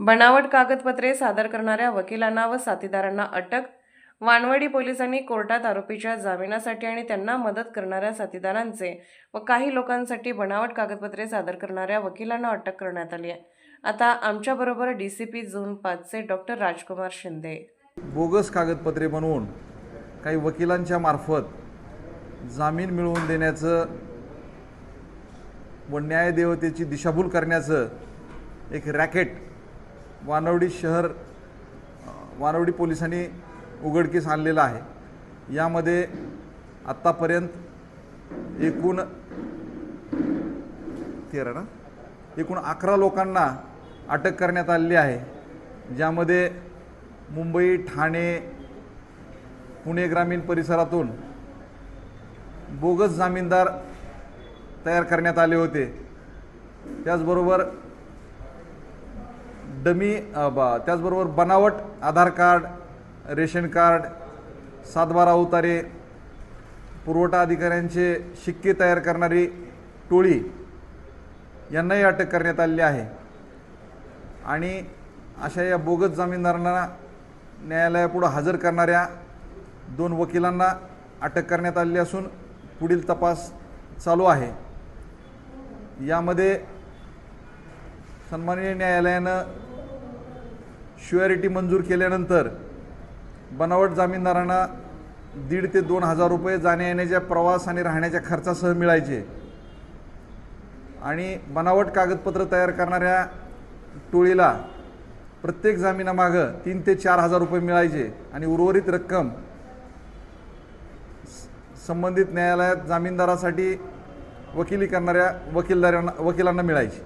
बनावट कागदपत्रे सादर करणाऱ्या वकिलांना व साथीदारांना अटक वानवडी पोलिसांनी कोर्टात आरोपीच्या जामिनासाठी आणि त्यांना मदत करणाऱ्या साथीदारांचे व काही लोकांसाठी बनावट कागदपत्रे सादर करणाऱ्या वकिलांना अटक करण्यात आली आहे. आता आमच्याबरोबर डी सी पी झोन पाचचे डॉक्टर राजकुमार शिंदे. बोगस कागदपत्रे बनवून काही वकिलांच्या मार्फत जामीन मिळवून देण्याचं व न्यायदेवतेची दिशाभूल करण्याचं एक रॅकेट वानवडी शहर वानवडी पोलिसांनी उघडकीस आणलेलं आहे. यामध्ये आत्तापर्यंत एकूण तेरा ना? एकूण अकरा लोकांना अटक करण्यात आलेली आहे. ज्यामध्ये मुंबई ठाणे पुणे ग्रामीण परिसरातून बोगस जामीनदार तयार करण्यात आले होते. त्याचबरोबर डमी बा त्याचबरोबर बनावट आधार कार्ड रेशन कार्ड सातबारा उतारे पुरवठा अधिकाऱ्यांचे शिक्के तयार करणारी टोळी यांनाही अटक करण्यात आलेली आहे. आणि अशा या बोगस जामीनदारांना न्यायालयापुढं हजर करणाऱ्या दोन वकिलांना अटक करण्यात आलेली असून पुढील तपास चालू आहे. यामध्ये सन्माननीय न्यायालयानं शुअरिटी मंजूर केल्यानंतर बनावट जामीनदारांना दीड ते दोन हजार रुपये जाण्या येण्याच्या प्रवास आणि राहण्याच्या खर्चासह मिळायचे. आणि बनावट कागदपत्र तयार करणाऱ्या टोळीला प्रत्येक जामिनामागं तीन ते चार हजार रुपये मिळायचे आणि उर्वरित रक्कम स- संबंधित न्यायालयात जामीनदारासाठी वकिली करणाऱ्या वकीलदारांना वकिलांना मिळायची.